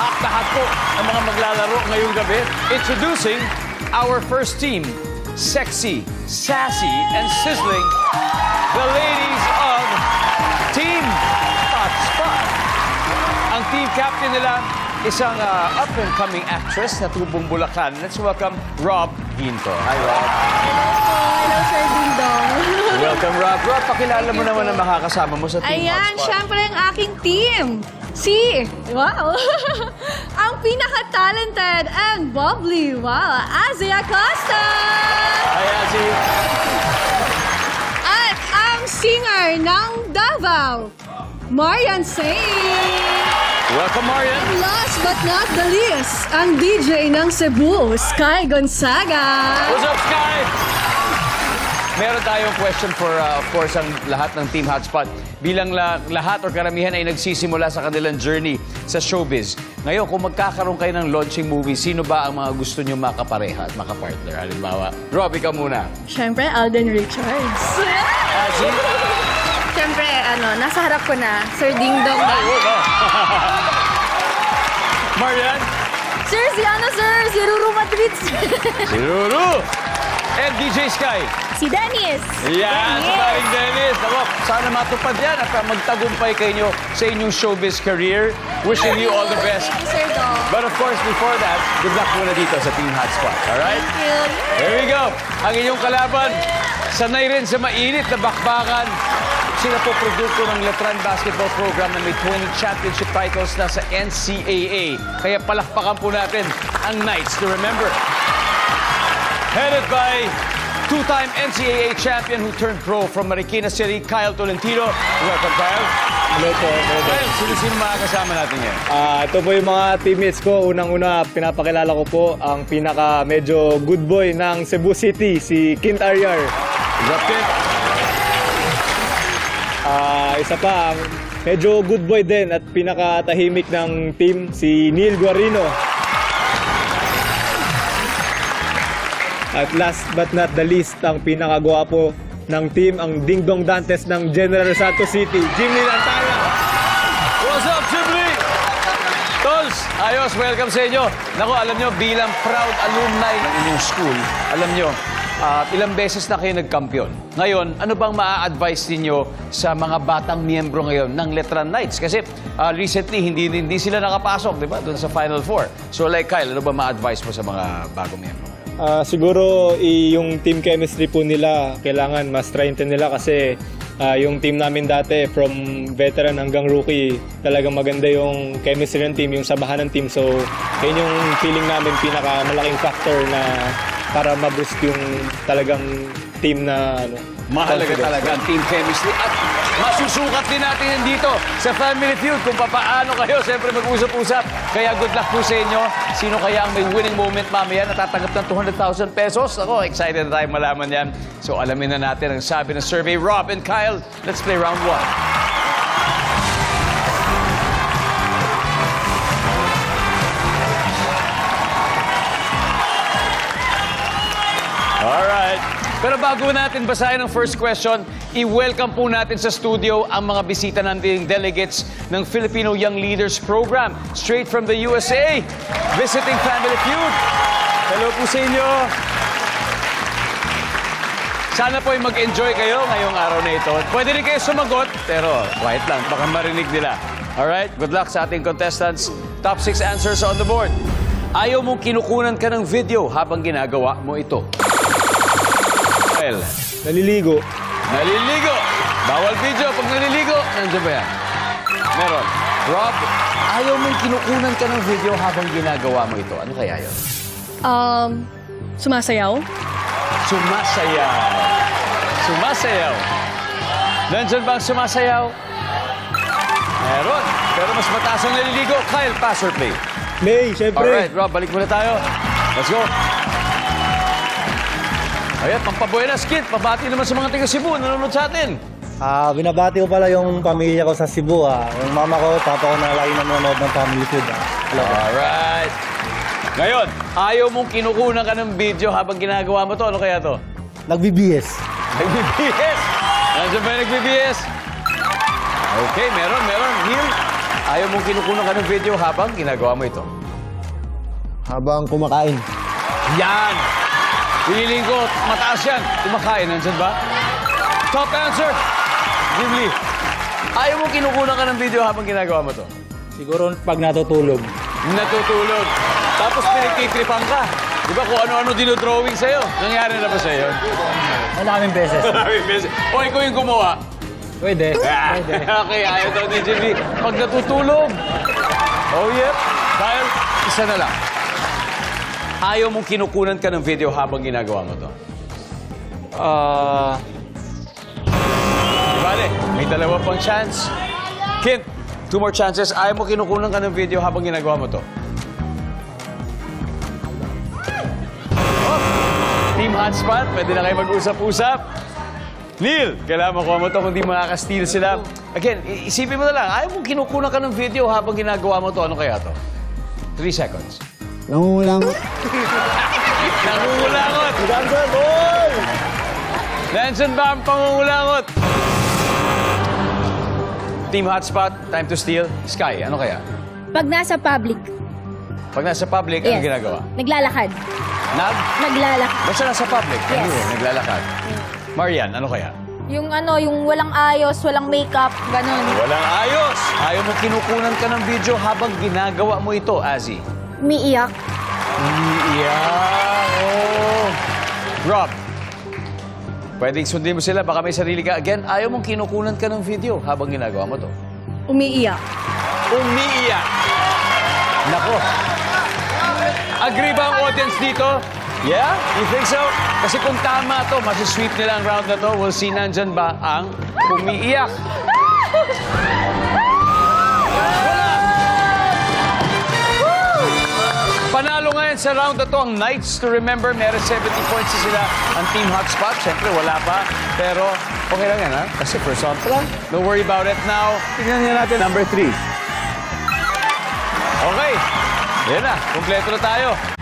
Tahak-tahak po ang mga maglalaro ngayong gabi. Introducing our first team. Sexy, sassy, and sizzling. The ladies of Team Hotspot. Ang team captain nila, isang uh, up-and-coming actress na tubong Bulacan. Let's welcome Rob Ginto. Hi, Rob. Hello, Sir Dingdong. Welcome, Rob. Rob, pakilala mo naman ang makakasama mo sa Team Ayan, Hotspot. syempre ang aking team. Si, wow, ang pinaka-talented and bubbly, wow, Azia Costa! Hi, Azzy. At ang singer ng Davao, Marian Sain! Welcome, Marian. Last but not the least, ang DJ ng Cebu, Sky Gonzaga! What's up, Sky? Meron tayong question for, uh, of course, ang lahat ng Team Hotspot. Bilang la- lahat or karamihan ay nagsisimula sa kanilang journey sa showbiz. Ngayon, kung magkakaroon kayo ng launching movie, sino ba ang mga gusto nyo makapareha at makapartner? Halimbawa, Rob, ikaw muna. Syempre, Alden Richards. Azzy? Siyempre, ano, nasa harap ko na, Sir Ding Dong. Marian? Sir, si ano, sir? Si Ruru Madrid. Si Ruru. And DJ Sky. Si Dennis. Yan, si Dennis. Paring Dennis. Ako, sana matupad yan at magtagumpay kayo sa inyong showbiz career. Wishing you all the best. Thank you, Sir Dong. But of course, before that, good luck muna dito sa Team Hotspot. Alright? Thank you. Here we go. Ang inyong kalaban, sanay rin sa mainit na bakbakan. Sila po produkto ng Letran Basketball Program na may 20 championship titles na sa NCAA. Kaya palakpakan po natin ang Knights to remember. Headed by two-time NCAA champion who turned pro from Marikina City, Kyle Tolentino. Welcome, Kyle. Hello po. Hello po. Kyle, sino-sino mga kasama natin ngayon? Ah, ito po yung mga teammates ko. Unang-una, pinapakilala ko po ang pinaka medyo good boy ng Cebu City, si Kint Aryar. What's? Ah, isa pa, ang medyo good boy din at pinaka-tahimik ng team, si Neil Guarino. At last but not the least, ang pinakagwapo ng team, ang Ding Dong Dantes ng General Santos City, Jimmy Lantana. What's up, Chibli? Tols, ayos, welcome sa inyo. Naku, alam nyo, bilang proud alumni ng inyong school, alam nyo, ah, ilang beses na kayo nagkampiyon. Ngayon, ano bang maa-advise ninyo sa mga batang miyembro ngayon ng Letran Knights? Kasi ah, recently, hindi, hindi sila nakapasok, di ba, doon sa Final Four. So like Kyle, ano ba ma-advise mo sa mga bagong miyembro? Ah, siguro yung team chemistry po nila kailangan mas strengthen nila kasi ah, yung team namin dati from veteran hanggang rookie talagang maganda yung chemistry ng team, yung sabahan ng team. So, yun yung feeling namin pinaka malaking factor na para ma-boost yung talagang team na ano. Mahalaga confidence. talaga ang team chemistry at masusukat din natin yan dito sa Family Feud kung paano kayo siyempre mag-usap-usap. Kaya good luck po sa inyo. Sino kaya ang may winning moment mamaya natatanggap ng 200,000 pesos? Ako, excited na tayo malaman yan. So alamin na natin ang sabi ng survey. Rob and Kyle, let's play round one. Pero bago natin basahin ang first question, i-welcome po natin sa studio ang mga bisita nating delegates ng Filipino Young Leaders Program, straight from the USA, visiting Family Feud. Hello po sa inyo. Sana po ay mag-enjoy kayo ngayong araw na ito. Pwede rin kayo sumagot, pero quiet lang, baka marinig nila. Alright, good luck sa ating contestants. Top 6 answers on the board. Ayaw mong kinukunan ka ng video habang ginagawa mo ito. Well, Naliligo. naliligo. Bawal video pag naliligo. Nandiyan ba yan? Meron. Rob, ayaw mong kinukunan ka ng video habang ginagawa mo ito. Ano kaya yun? Um, sumasayaw? Sumasayaw. Sumasayaw. Nandyan ba ang sumasayaw? Meron. Pero mas mataas ang naliligo. Kyle, pass or play? May, syempre. Alright, Rob, balik muna tayo. Let's go. Ayan, pampabuenas kid. Pabati naman sa mga taga Cebu. Nanonood sa atin. Ah, binabati ko pala yung pamilya ko sa Cebu ah. Yung mama ko, papa ko na lagi nanonood ng Family Feud ah. Hello. Alright. Ngayon, ayaw mong kinukunan ka ng video habang ginagawa mo to. Ano kaya to? Nag-BBS. Nag-BBS. Nandiyan ba yung nag-BBS? Okay, meron, meron. Neil, Ayaw mong kinukunan ka ng video habang ginagawa mo ito. Habang kumakain. Yan! Piniling ko, mataas yan. Kumakain, nandyan ba? Top answer! Ghibli. Ayaw mong kinukunan ka ng video habang ginagawa mo to. Siguro pag natutulog. Natutulog. Tapos pinagtitripan ka. Di ba kung ano-ano dinodrawing sa'yo? Nangyari na ba sa'yo? Maraming beses. Maraming beses. O ikaw yung gumawa. Pwede. okay, ayaw daw ni Jimmy. Pag natutulog. Oh, yep. Dahil, isa na lang. Ayaw mong kinukunan ka ng video habang ginagawa mo to. Ah, Di bale, may dalawa pang chance. Kint, two more chances. Ayaw mo kinukunan ka ng video habang ginagawa mo to. Oh, Team Hotspot, pwede na kayo mag-usap-usap. Neil, kailangan makuha mo to kung di makaka-steal sila. Again, isipin mo na lang, ayaw mong kinukunan ka ng video habang ginagawa mo to. Ano kaya to? Three seconds. Nangungulang. Nangungulangot! Nandiyan ba ang pangungulangot? Team Hotspot, time to steal. Sky, ano kaya? Pag nasa public, Pag nasa public, ano yes. ginagawa? Naglalakad. Nag? Naglalakad. Basta nasa public. Yes. Ano yun? Naglalakad. Marian, ano kaya? Yung ano, yung walang ayos, walang makeup, ganun. Walang ayos. Ayaw mo kinukunan ka ng video habang ginagawa mo ito, Azzy. Umiiyak. Yeah. Oh. Rob, pwedeng sundin mo sila. Baka may sarili ka. Again, ayaw mong kinukunan ka ng video habang ginagawa mo to. Umiiyak. Umiiyak. Nako. Agree ba ang audience dito? Yeah? You think so? Kasi kung tama to, masisweep nila ang round na to. We'll see nandyan ba ang umiiyak. Sa round na to ang Knights to remember. Meron 70 points sila ang Team Hotspot. Siyempre, wala pa. Pero okay lang yan, ha? Kasi first round pa lang. Don't worry about it now. Tingnan niya natin number 3. Okay. Yan na. Kompleto na tayo.